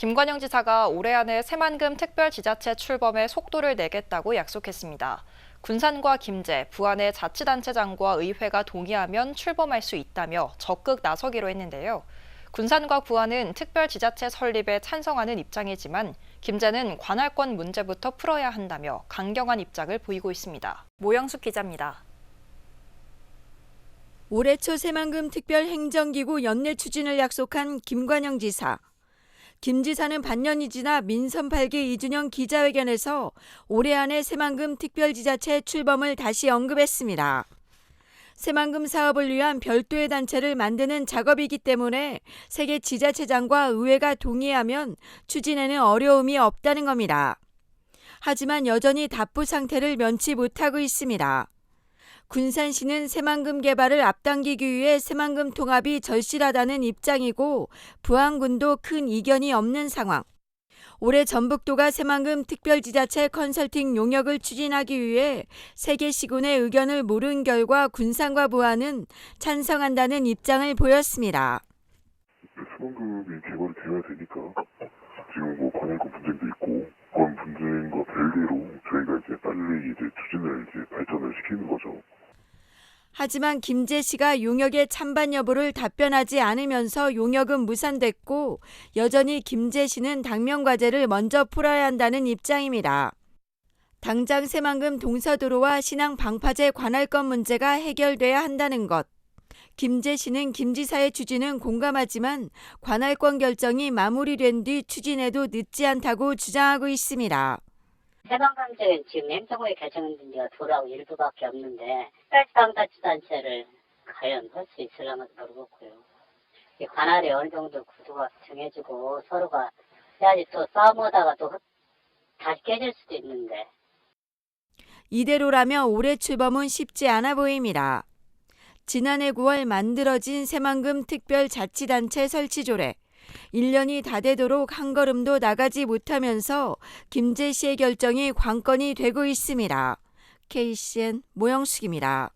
김관영 지사가 올해 안에 새만금 특별지자체 출범에 속도를 내겠다고 약속했습니다. 군산과 김제, 부안의 자치단체장과 의회가 동의하면 출범할 수 있다며 적극 나서기로 했는데요. 군산과 부안은 특별지자체 설립에 찬성하는 입장이지만 김제는 관할권 문제부터 풀어야 한다며 강경한 입장을 보이고 있습니다. 모영숙 기자입니다. 올해 초 새만금 특별행정기구 연내 추진을 약속한 김관영 지사. 김 지사는 반년이 지나 민선 8기 2주년 기자회견에서 올해 안에 새만금 특별지자체 출범을 다시 언급했습니다. 새만금 사업을 위한 별도의 단체를 만드는 작업이기 때문에 세계 지자체장과 의회가 동의하면 추진에는 어려움이 없다는 겁니다. 하지만 여전히 답부 상태를 면치 못하고 있습니다. 군산시는 새만금 개발을 앞당기기 위해 새만금 통합이 절실하다는 입장이고 부안군도 큰 이견이 없는 상황. 올해 전북도가 새만금 특별지자체 컨설팅 용역을 추진하기 위해 세계 시군의 의견을 물은 결과 군산과 부안은 찬성한다는 입장을 보였습니다. 수원금이 개발이 되어야 되니까 지금 뭐 관할권 분쟁도 있고 그런 분쟁과 별개로 저희가 이제 빨리 이제 추진을 이제 발전을 시키는 거죠. 하지만 김재 씨가 용역의 찬반 여부를 답변하지 않으면서 용역은 무산됐고 여전히 김재 씨는 당면 과제를 먼저 풀어야 한다는 입장입니다. 당장 새만금 동서도로와 신앙 방파제 관할권 문제가 해결돼야 한다는 것. 김재 씨는 김 지사의 추진은 공감하지만 관할권 결정이 마무리된 뒤 추진해도 늦지 않다고 주장하고 있습니다. 해방강제는 지금 행정부의 결정된 지가 돌아오고 일부밖에 없는데 특별지방자치단체를 과연 할 수 있으려면 모르겠고요. 이 관할이 어느 정도 구도가 정해지고 서로가 해야지 또 싸움하다가 또 다시 깨질 수도 있는데 이대로라면 올해 출범은 쉽지 않아 보입니다. 지난해 9월 만들어진 새만금 특별자치단체 설치 조례. 1년이 다 되도록 한 걸음도 나가지 못하면서 김재 씨의 결정이 관건이 되고 있습니다. KCN 모영숙입니다.